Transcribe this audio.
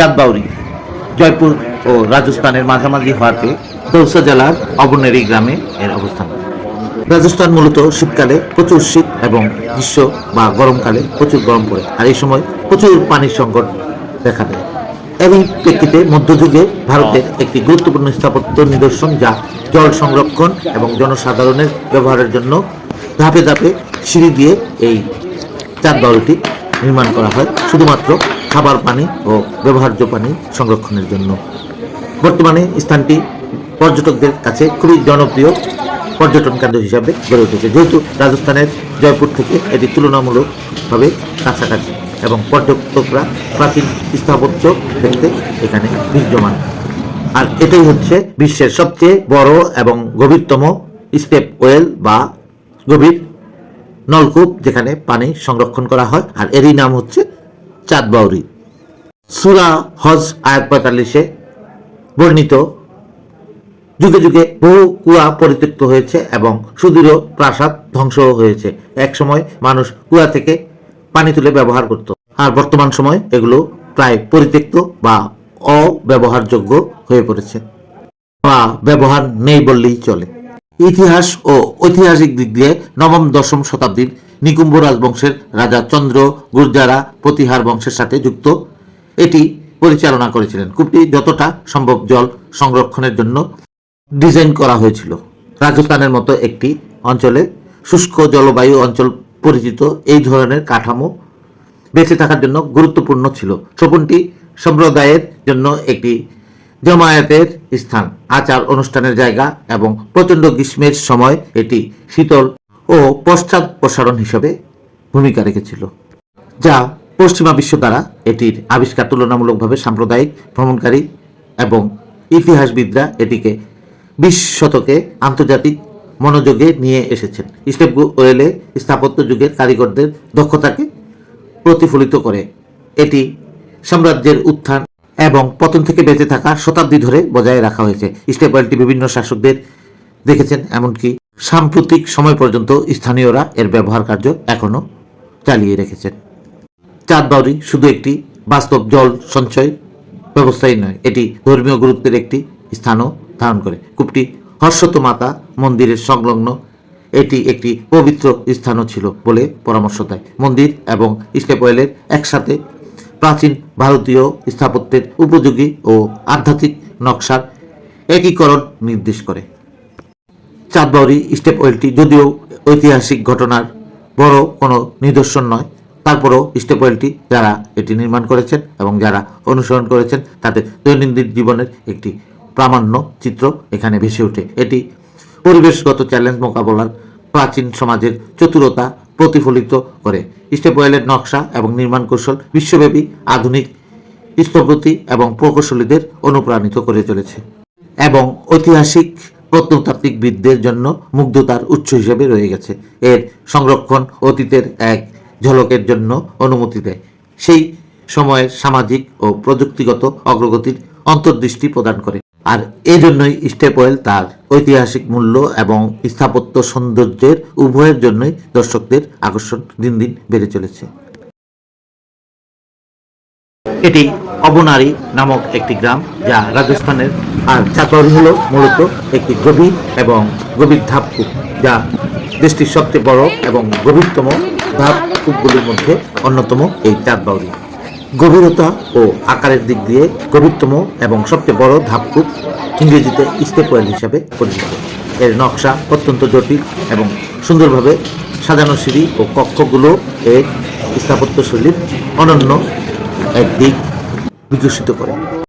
চাঁদবাউরি জয়পুর ও রাজস্থানের মাঝামাঝি হওয়াতে দৌসা জেলার অবনেরি গ্রামে এর অবস্থান। রাজস্থান মূলত শীতকালে প্রচুর শীত এবং গ্রীষ্ম বা গরমকালে প্রচুর গরম পড়ে, আর এই সময় প্রচুর পানির সংকট দেখা দেয়। এবং প্রেক্ষিতে মধ্যযুগে ভারতের একটি গুরুত্বপূর্ণ স্থাপত্য নিদর্শন যা জল সংরক্ষণ এবং জনসাধারণের ব্যবহারের জন্য ধাপে ধাপে সিঁড়ি দিয়ে এই চাঁদ বাউরিটি নির্মাণ করা হয়। শুধুমাত্র খাবার পানি ও ব্যবহার্য পানি সংরক্ষণের জন্য। বর্তমানে স্থানটি পর্যটকদের কাছে খুবই জনপ্রিয় পর্যটন কেন্দ্র হিসাবে গড়ে উঠেছে। যেহেতু রাজস্থানের জয়পুর থেকে এটি তুলনামূলকভাবে কাছাকাছি এবং পর্যটকরা প্রাচীন স্থাপত্য দেখতে এখানে বিদ্যমান আর এটাই হচ্ছে বিশ্বের সবচেয়ে বড় এবং গভীরতম স্টেপ ওয়েল বা গভীর নলকূপ, যেখানে পানি সংরক্ষণ করা হয়। আর এরই নাম হচ্ছে চাঁদবাউরি সুরা হজ আয়াত পঁয়তাল্লিশে বর্ণিত। যুগে যুগে বহু কুয়া পরিত্যক্ত হয়েছে এবং সুদূর প্রাসাদ ধ্বংস হয়েছে। এক সময় মানুষ কুয়া থেকে পানি তুলে ব্যবহার করত। আর বর্তমান সময় এগুলো প্রায় পরিত্যক্ত বা অব্যবহারযোগ্য হয়ে পড়েছে। বা ব্যবহার নেই বললেই চলে। ইতিহাস ও ঐতিহাসিক দিক দিয়ে নবম, দশম শতাব্দীর নিকুম্ভ রাজবংশের রাজা চন্দ্র গুর্জারা প্রতিহার বংশের সাথে যুক্ত। এটি পরিচালনা করেছিলেন। কূপটি যতটা সম্ভব জল সংরক্ষণের জন্য ডিজাইন করা হয়েছিল। রাজস্থানের মতো একটি অঞ্চলে শুষ্ক জলবায়ু অঞ্চল পরিচিত এই ধরনের কাঠামো বেঁচে থাকার জন্য গুরুত্বপূর্ণ ছিল। শোভনটি সম্প্রদায়ের জন্য একটি জমায়েতের স্থান। আচার অনুষ্ঠানের জায়গা এবং প্রচণ্ড গ্রীষ্মের সময় এটি শীতল ও পশ্চাৎ প্রসারণ হিসেবে ভূমিকা রেখেছিল, যা পশ্চিমা বিশ্ব দ্বারা এটির আবিষ্কার তুলনামূলকভাবে সাম্প্রদায়িক, ভ্রমণকারী এবং ইতিহাসবিদরা এটিকে বিশ শতকে আন্তর্জাতিক মনোযোগে নিয়ে এসেছেন। স্টেপ ওয়েলে স্থাপত্য যুগের কারিগরদের দক্ষতাকে প্রতিফলিত করে এটি সাম্রাজ্যের উত্থান এবং পতন থেকে বেঁচে থাকা শতাব্দী ধরে বজায় রাখা হয়েছে। স্টেপ ওয়েলটি বিভিন্ন শাসকদের দেখেছেন, এমনকি সাম্প্রতিক সময় পর্যন্ত স্থানীয়রা এর ব্যবহার কার্য এখনও চালিয়ে রেখেছেন। চাঁদবাউরি শুধু একটি বাস্তব জল সঞ্চয় ব্যবস্থাই নয়, এটি ধর্মীয় গুরুত্বের একটি স্থানও ধারণ করে। কূপটি হর্ষত মাতা মন্দিরের সংলগ্ন, এটি একটি পবিত্র স্থানও ছিল বলে পরামর্শ দেয়। মন্দির এবং স্টেপওয়েলের একসাথে প্রাচীন ভারতীয় স্থাপত্যের উপযোগী ও আধ্যাত্মিক নকশার একীকরণ নির্দেশ করে। চাঁদবাউরি স্টেপ ওয়েলটি যদিও ঐতিহাসিক ঘটনার বড় কোনো নিদর্শন নয়, তারপরও স্টেপ ওয়েলটি যারা এটি নির্মাণ করেছেন এবং যারা অনুসরণ করেছেন, তাদের দৈনন্দিন জীবনের একটি প্রামাণ্য চিত্র এখানে ভেসে ওঠে। এটি পরিবেশগত চ্যালেঞ্জ মোকাবেলার প্রাচীন সমাজের চতুরতা প্রতিফলিত করে। স্টেপ ওয়েলের নকশা এবং নির্মাণ কৌশল বিশ্বব্যাপী আধুনিক স্থপতি এবং প্রকৌশলীদের অনুপ্রাণিত করে চলেছে এবং ঐতিহাসিক প্রত্নতাত্ত্বিকবিদদের জন্য মুগ্ধতার উৎস হিসেবে রয়ে গেছে। এর সংরক্ষণ অতীতের এক ঝলকের জন্য অনুমতি দেয়। সেই সময়ের সামাজিক ও প্রযুক্তিগত অগ্রগতির অন্তর্দৃষ্টি প্রদান করে। আর এজন্যই স্টেপওয়েল তার ঐতিহাসিক মূল্য এবং স্থাপত্য সৌন্দর্যের উভয়ের জন্যই দর্শকদের আকর্ষণ দিন দিন বেড়ে চলেছে। এটি অবনারী নামক একটি গ্রাম যা রাজস্থানের আর চাকরি হলো মূলত একটি গভীর এবং গভীর ধাপকূপ যা দেশটির সবচেয়ে বড় এবং গভীরতম ধাপকূপগুলির মধ্যে অন্যতম এই চাঁদবাউরি। গভীরতা ও আকারের দিক দিয়ে গভীরতম এবং সবচেয়ে বড় ধাপকূপ ইংরেজিতে স্টেপওয়েল হিসাবে পরিচিত। এর নকশা অত্যন্ত জটিল এবং সুন্দরভাবে সাজানো সিঁড়ি ও কক্ষগুলো এর স্থাপত্যশৈলীর অনন্য এক দিক। বিকশিত করে।